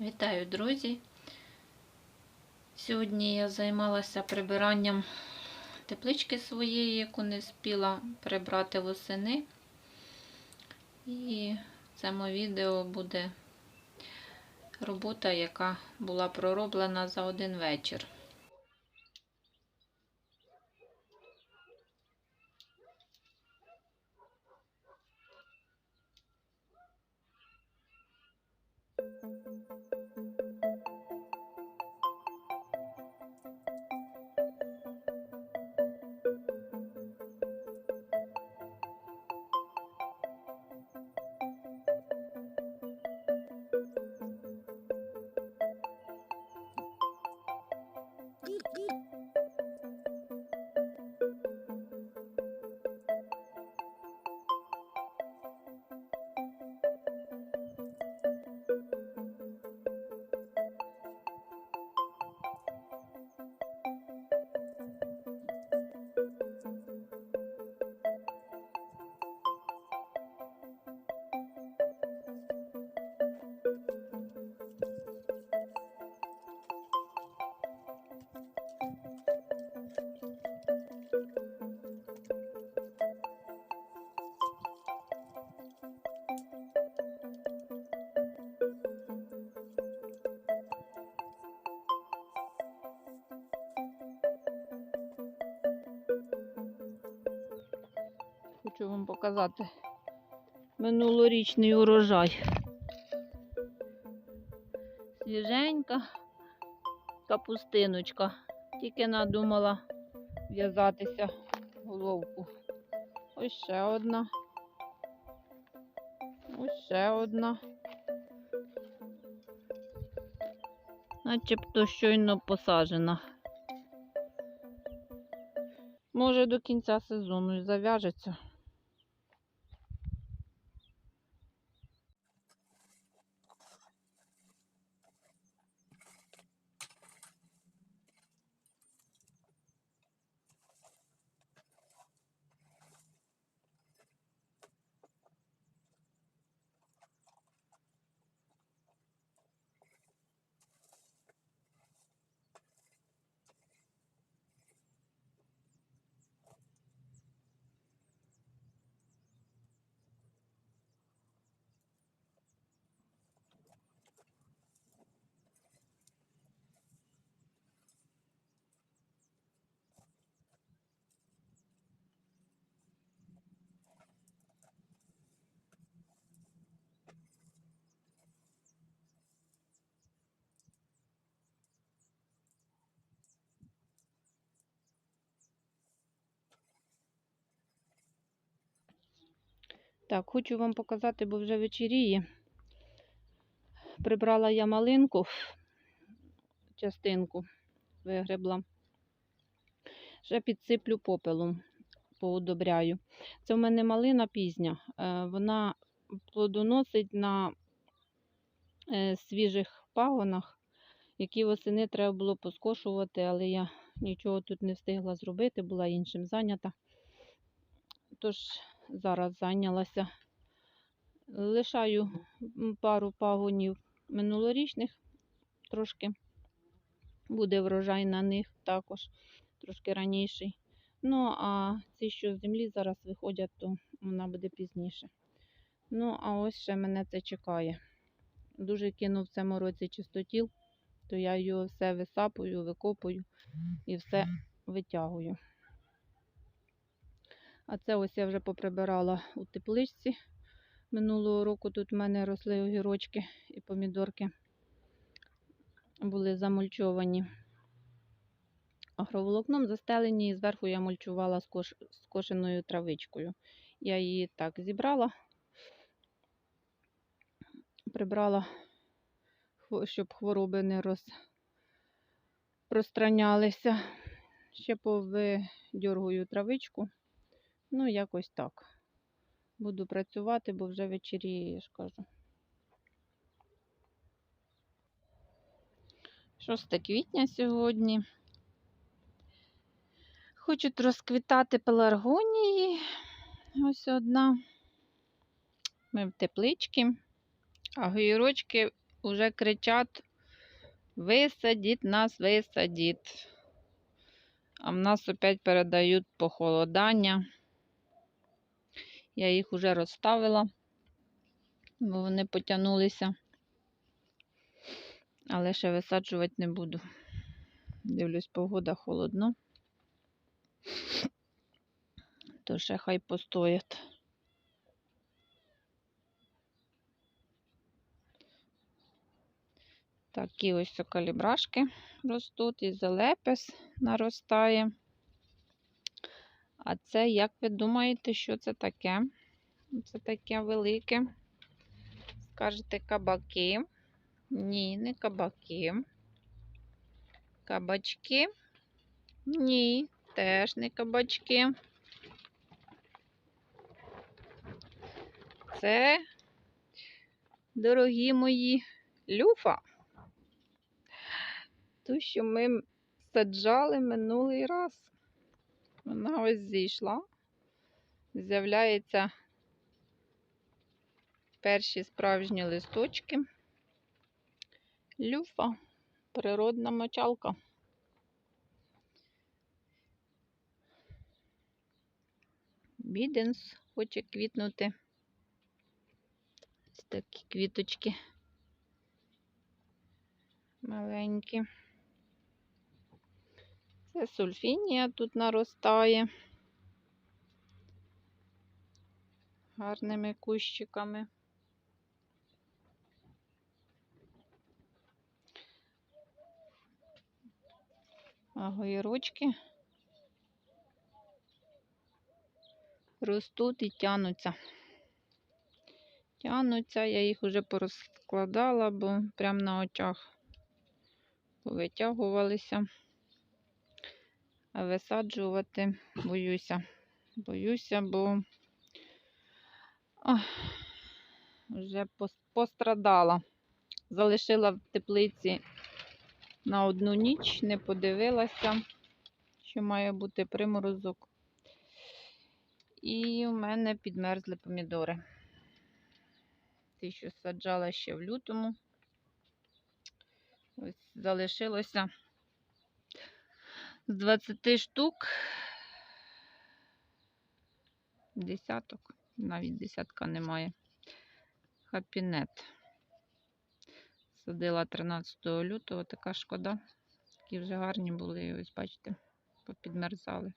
Вітаю, друзі! Сьогодні я займалася прибиранням теплички своєї, яку не спіла прибрати восени. І в цьому відео буде робота, яка була пророблена за один вечір. Хочу вам показати минулорічний урожай. Свіженька капустиночка. Тільки надумала в'язатися головку. Ось ще одна. Ось ще одна. Начебто щойно посаджена. Може до кінця сезону і зав'яжеться. Так, хочу вам показати, бо вже вечеріє. Прибрала я малинку, частинку вигребла. Ще підсиплю попелом, поудобряю. Це в мене малина пізня. е, Вона плодоносить на е, свіжих пагонах, які восени треба було поскошувати, але я нічого тут не встигла зробити, була іншим зайнята. Тож зараз зайнялася. Лишаю пару пагонів минулорічних, трошки буде врожай на них також, трошки раніший. Ну, а ці, що з землі зараз виходять, то вона буде пізніше. Ну, а ось ще мене це чекає. Дуже кинув в цьому році чистотіл, то я його все висапую, викопую і все витягую. А це ось я вже поприбирала у тепличці. Минулого року тут в мене росли огірочки і помідорки були замульчовані агроволокном застелені, і зверху я мульчувала скош... скошеною травичкою. Я її так зібрала, прибрала, щоб хвороби не розпространялися. Ще повидьоргую травичку. Ну, якось так. Буду працювати, бо вже вечеріє, я ж кажу. 6 квітня сьогодні. Хочуть розквітати пеларгонії. Ось одна. Ми в тепличці. А гірочки уже кричать, висадіть нас, висадіть. А в нас опять передають похолодання. Я їх уже розставила, бо вони потягнулися. Але ще висаджувати не буду. Дивлюсь, погода холодно. То ще хай постоять. Такі ось калібрашки ростуть, і зелепес наростає. А це, як ви думаєте, що це таке? Це таке велике. Скажете, кабаки. Ні, не кабаки. Кабачки. Ні, теж не кабачки. Це, дорогі мої, люфа. Ту, що ми саджали минулий раз. Вона ось зійшла. З'являються перші справжні листочки. Люфа, природна мочалка. Біденс хоче квітнути. Ось такі квіточки маленькі. Це сульфінія тут наростає гарними кущиками. А гойрочки ростуть і тянуться. Тянуться, я їх вже порозкладала, бо прямо на очах повитягувалися. Висаджувати боюся. Боюся, бо Ох, вже пострадала. Залишила в теплиці на одну ніч, не подивилася, що має бути приморозок. І у мене підмерзли помідори. Ті, що саджала ще в лютому. Ось залишилося з 20 штук. Десяток, навіть десятка немає. Хапінет. Садила 13 лютого, така шкода. Такі вже гарні були, ось бачите, попідмерзали.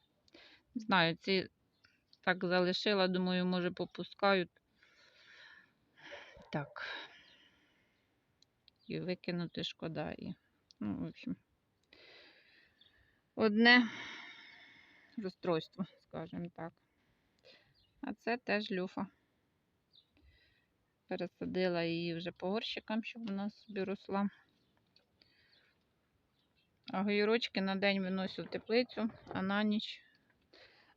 Не знаю, ці так залишила, думаю, може попускають. Так. І викинути шкода. І, ну, в общем, одне розстройство, скажімо так. А це теж люфа. Пересадила її вже по горщикам, щоб вона собі росла. А гойрочки на день виносю в теплицю, а на ніч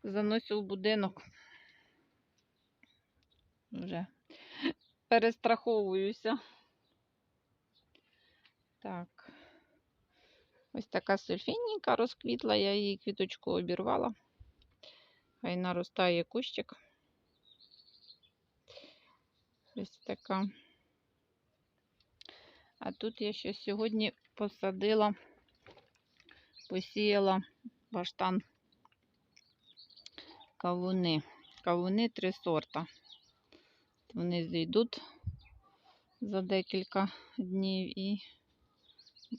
заносю в будинок. Вже перестраховуюся. Так. Ось така сульфінніка розквітла, я її квіточку обірвала. Хай наростає кущик. Ось така. А тут я ще сьогодні посадила, посіяла баштан кавуни. Кавуни три сорта. Вони зійдуть за декілька днів і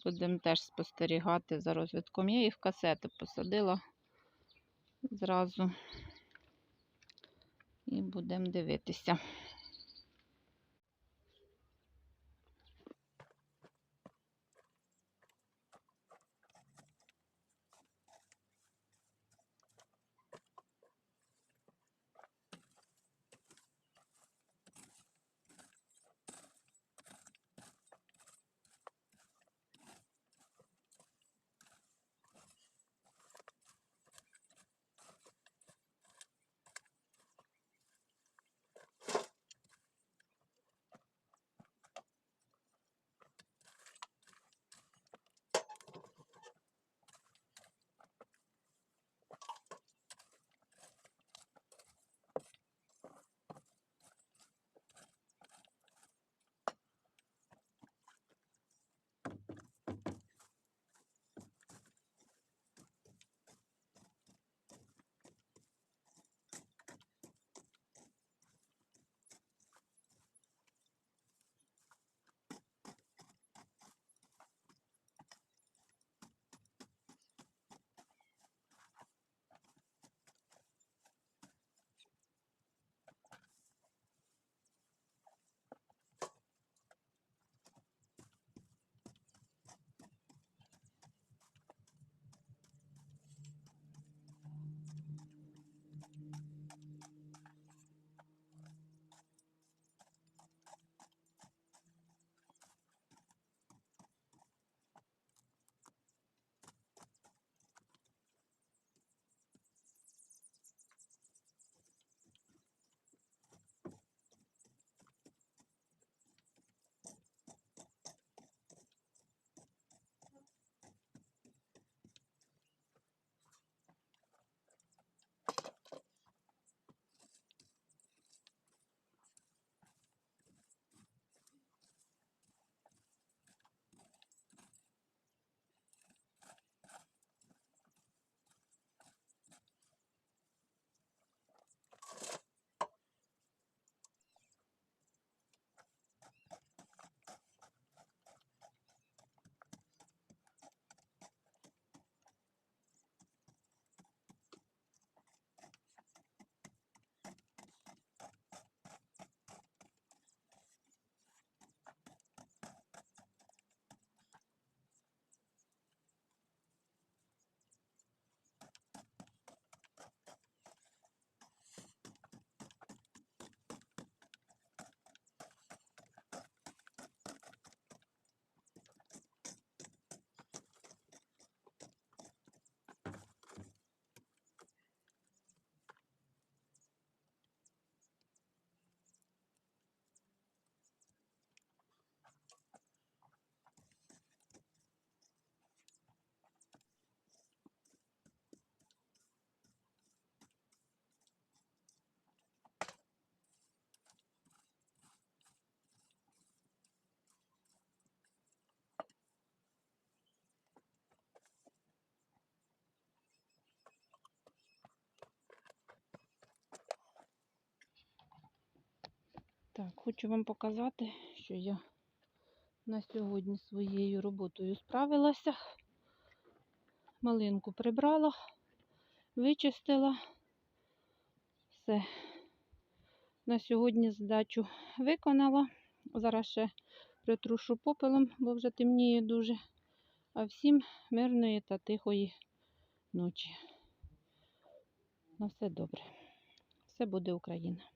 будемо теж спостерігати за розвитком. Я їх в касети посадила зразу і будемо дивитися. Так, хочу вам показати, що я на сьогодні своєю роботою справилася. Малинку прибрала, вичистила. Все. На сьогодні задачу виконала. Зараз ще притрушу попелом, бо вже темніє дуже. А всім мирної та тихої ночі. На все добре. Все буде Україна.